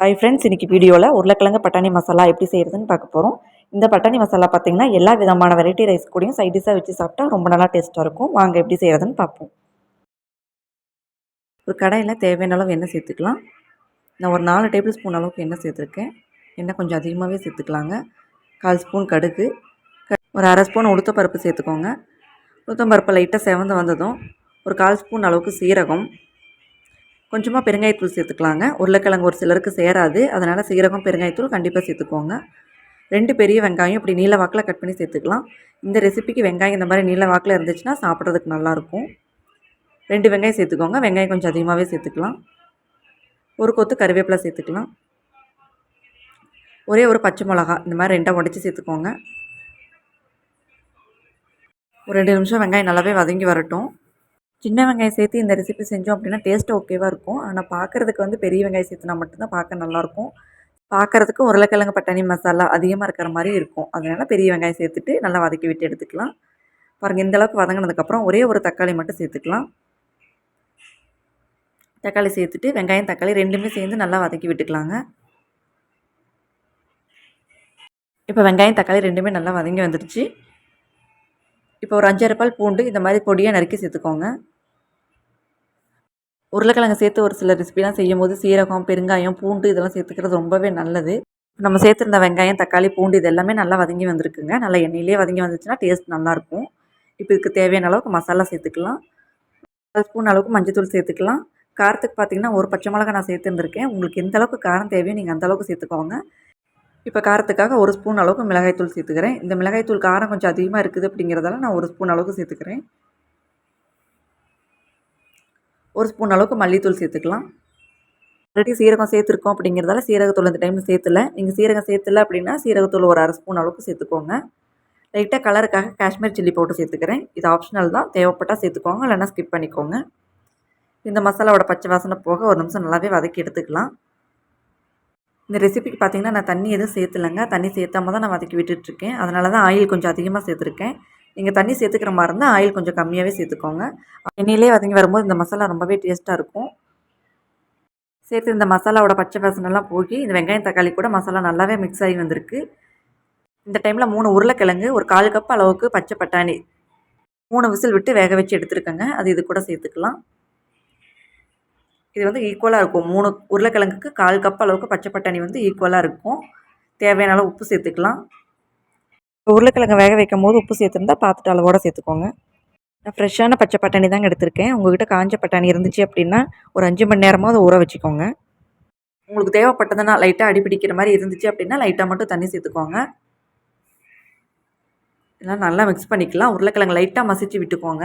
Hi friends இன்றைக்கி வீடியோவில் உருளைக்கிழங்கு பட்டாணி மசாலா எப்படி செய்கிறதுன்னு பார்க்க போகிறோம் இந்த பட்டாணி மசாலா பார்த்திங்கன்னா எல்லா விதமான வெரைட்டி ரைஸ் கூடயும் சைட் டிஷ்ஷாக வச்சு சாப்பிட்டா ரொம்ப நல்லா டேஸ்ட்டாக இருக்கும். வாங்க எப்படி செய்கிறதுன்னு பார்ப்போம். ஒரு கடையில் தேவையான அளவு எண்ணெய் சேர்த்துக்கலாம். நான் ஒரு நாலு டேபிள் ஸ்பூன் அளவுக்கு எண்ணெய் சேர்த்துருக்கேன். எண்ணெய் கொஞ்சம் அதிகமாகவே சேர்த்துக்கலாங்க. கால் ஸ்பூன் கடுகு ஒரு அரை ஸ்பூன் உளுத்தப்பருப்பு சேர்த்துக்கோங்க. உளுத்தம்பருப்பு லைட்டாக செவந்து வந்ததும் ஒரு கால் ஸ்பூன் அளவுக்கு சீரகம் கொஞ்சமாக பெருங்காயத்தூள் சேர்த்துக்கலாங்க. உருளைக்கிழங்கு ஒரு சிலருக்கு சேராது. அதனால் சீரகம் பெருங்காயத்தூள் கண்டிப்பாக சேர்த்துக்கோங்க. ரெண்டு பெரிய வெங்காயம் இப்படி நீல வாக்கில் கட் பண்ணி சேர்த்துக்கலாம். இந்த ரெசிபிக்கு வெங்காயம் இந்த மாதிரி நீல வாக்கில் இருந்துச்சுன்னா சாப்பிட்றதுக்கு நல்லாயிருக்கும். ரெண்டு வெங்காயம் சேர்த்துக்கோங்க. வெங்காயம் கொஞ்சம் அதிகமாகவே சேர்த்துக்கலாம். ஒரு கொத்து கருவேப்பிலை சேர்த்துக்கலாம். ஒரே ஒரு பச்சை மிளகா இந்த மாதிரி ரெண்டாக உடச்சி சேர்த்துக்கோங்க. ஒரு ரெண்டு நிமிஷம் வெங்காயம் நல்லாவே வதங்கி வரட்டும். சின்ன வெங்காயம் சேர்த்து இந்த ரெசிபி செஞ்சோம் அப்படின்னா டேஸ்ட்டு ஓகேவாக இருக்கும். ஆனால் பார்க்குறதுக்கு வந்து பெரிய வெங்காயம் சேர்த்துனா மட்டும்தான் பார்க்க நல்லாயிருக்கும் பார்க்குறதுக்கு உருளைக்கிழங்கு பட்டாணி மசாலா அதிகமாக இருக்கிற மாதிரி இருக்கும். அதனால் பெரிய வெங்காயம் சேர்த்துட்டு நல்லா வதக்கி விட்டு எடுத்துக்கலாம். பாருங்கள் இந்தளவுக்கு வதங்கினதுக்கப்புறம் ஒரே ஒரு தக்காளி மட்டும் சேர்த்துக்கலாம். தக்காளி சேர்த்துட்டு வெங்காயம் தக்காளி ரெண்டுமே சேர்ந்து நல்லா வதக்கி விட்டுக்கலாங்க. இப்போ வெங்காயம் தக்காளி ரெண்டுமே நல்லா வதங்கி வந்துடுச்சு. இப்போ ஒரு அஞ்சாறு பால் பூண்டு இந்த மாதிரி பொடியாக நறுக்கி சேர்த்துக்கோங்க. உருளைக்கிழங்கு சேர்த்து ஒரு சில ரெசிபிலாம் செய்யும் போது சீரகம் பெருங்காயம் பூண்டு இதெல்லாம் சேர்த்துக்கிறது ரொம்பவே நல்லது. நம்ம சேர்த்துருந்த வெங்காயம் தக்காளி பூண்டு இது எல்லாமே நல்லா வதங்கி வந்திருக்குங்க. நல்லா எண்ணெயிலே வதங்கி வந்துச்சுன்னா டேஸ்ட் நல்லாயிருக்கும் இப்போ இதுக்கு தேவையான அளவுக்கு மசாலா சேர்த்துக்கலாம். ஒரு ஸ்பூன் அளவுக்கு மஞ்சள் சேர்த்துக்கலாம். காரத்துக்கு பார்த்திங்கன்னா ஒரு பச்சை மிளகா நான் சேர்த்துருந்துருக்கேன். உங்களுக்கு எந்த அளவுக்கு காரம் தேவையோ நீங்கள் அந்தளவுக்கு சேர்த்துக்கோங்க. இப்போ காரத்துக்காக ஒரு ஸ்பூன் அளவுக்கு மிளகாய்த்தூள் சேர்த்துக்கிறேன். இந்த மிளகாய்த்தூள் காரம் கொஞ்சம் அதிகமாக இருக்குது அப்படிங்கிறதால நான் ஒரு ஸ்பூன் அளவுக்கு சேர்த்துக்கிறேன். ஒரு ஸ்பூன் அளவுக்கு மல்லித்தூள் சேர்த்துக்கலாம். ஆல்ரெடி சீரகம் சேர்த்துருக்கோம் அப்படிங்கிறதால சீரகத்தூள் இந்த டைமில் சேர்த்துல. நீங்கள் சீரகம் சேர்த்துல அப்படின்னா சீரகத்தூள் ஒரு அரை ஸ்பூன் அளவுக்கு சேர்த்துக்கோங்க. லைட்டாக கலருக்காக காஷ்மீர் சில்லி போட்டு சேர்த்துக்கிறேன். இது ஆப்ஷனல் தான். தேவைப்பட்டால் சேர்த்துக்கோங்க. இல்லைன்னா ஸ்கிப் பண்ணிக்கோங்க. இந்த மசாலாவோட பச்சை வாசனை போக ஒரு நிமிஷம் நல்லாவே வதக்கி எடுத்துக்கலாம். இந்த ரெசிபிக்கு பார்த்திங்கன்னா நான் தண்ணி எதுவும் சேர்த்துலங்க. தண்ணி சேர்த்தாம தான் நான் வதக்கி விட்டுட்ருக்கேன் அதனால தான் ஆயில் கொஞ்சம் அதிகமாக சேர்த்துருக்கேன். நீங்கள் தண்ணி சேர்த்துக்கிற மாதிரி இருந்தால் ஆயில் கொஞ்சம் கம்மியாகவே சேர்த்துக்கோங்க. எண்ணெயிலே வதங்கி வரும்போது இந்த மசாலா ரொம்பவே டேஸ்ட்டாக இருக்கும். சேர்த்து இந்த மசாலாவோட பச்சை வாசனெல்லாம் போகி இந்த வெங்காயம் தக்காளி கூட மசாலா நல்லாவே மிக்ஸ் ஆகி வந்திருக்கு. இந்த டைமில் மூணு உருளைக்கிழங்கு ஒரு கால் கப் அளவுக்கு பச்சை பட்டாணி. மூணு விசில் விட்டு வேக வச்சு எடுத்துருக்கேங்க. அது இது கூட சேர்த்துக்கலாம். இது வந்து ஈக்குவலாக இருக்கும். மூணு உருளைக்கிழங்குக்கு கால் கப் அளவுக்கு பச்சை பட்டாணி வந்து ஈக்குவலாக இருக்கும். தேவையான அளவு உப்பு சேர்த்துக்கலாம். உருளைக்கிழங்கு வேக வைக்கும் போது உப்பு சேர்த்துருந்தா பார்த்துட்டு அளவோடு சேர்த்துக்கோங்க. நான் ஃப்ரெஷ்ஷான பச்சை பட்டாணி தாங்க எடுத்திருக்கேன். உங்கள்கிட்ட காஞ்ச பட்டாணி இருந்துச்சு அப்படின்னா ஒரு அஞ்சு மணி நேரமாக அதை ஊற வச்சுக்கோங்க. உங்களுக்கு தேவைப்பட்டதுன்னா லைட்டாக அடிப்பிடிக்கிற மாதிரி இருந்துச்சு அப்படின்னா லைட்டாக மட்டும் தண்ணி சேர்த்துக்கோங்க. இதெல்லாம் நல்லா மிக்ஸ் பண்ணிக்கலாம். உருளைக்கிழங்கு லைட்டாக மசிச்சு விட்டுக்கோங்க.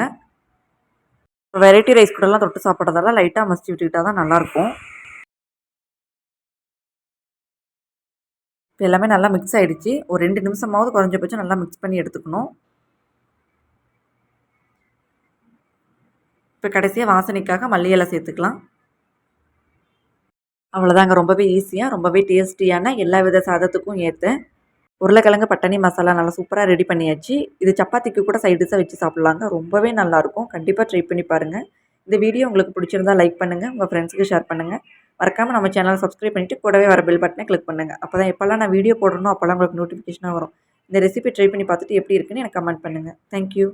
வெரைட்டி ரைஸ் கூடலாம் தொட்டு சாப்பிட்றதெல்லாம் லைட்டாக மசிச்சு விட்டுக்கிட்டால் தான் நல்லாயிருக்கும். இப்போ எல்லாமே நல்லா மிக்ஸ் ஆகிடுச்சு ஒரு ரெண்டு நிமிஷமாவது குறைஞ்சபட்சம் நல்லா மிக்ஸ் பண்ணி எடுத்துக்கணும். இப்போ கடைசியாக வாசனைக்காக மல்லி இலை சேர்த்துக்கலாம். அவ்வளோதாங்க. ரொம்பவே ஈஸியாக ரொம்பவே டேஸ்டியான எல்லா வித சாதத்துக்கும் ஏற்ற உருளைக்கிழங்கு பட்டாணி மசாலா நல்லா சூப்பராக ரெடி பண்ணியாச்சு. இது சப்பாத்திக்கு கூட சைட் டிஷ்ஷாக வச்சு சாப்பிட்லாங்க. ரொம்பவே நல்லாயிருக்கும் கண்டிப்பாக ட்ரை பண்ணி பாருங்கள் இந்த வீடியோ உங்களுக்கு பிடிச்சிருந்தா லைக் பண்ணுங்கள் உங்கள் ஃப்ரெண்ட்ஸுக்கு ஷேர் பண்ணுங்கள் மறக்காமல் நம்ம சேனலை சப்ஸ்கிரைப் பண்ணிவிட்டு கூடவே வர பெல் பட்டனை கிளிக் பண்ணுங்கள் அப்போ தான் எப்போல்லாம் நான் வீடியோ போடணும் அப்போல்லாம் உங்களுக்கு நோட்டிஃபிகேஷனாக வரும். இந்த ரெசிபி ட்ரை பண்ணி பார்த்துட்டு எப்படி இருக்குன்னு எனக்கு கமெண்ட் பண்ணுங்கள் தேங்க்யூ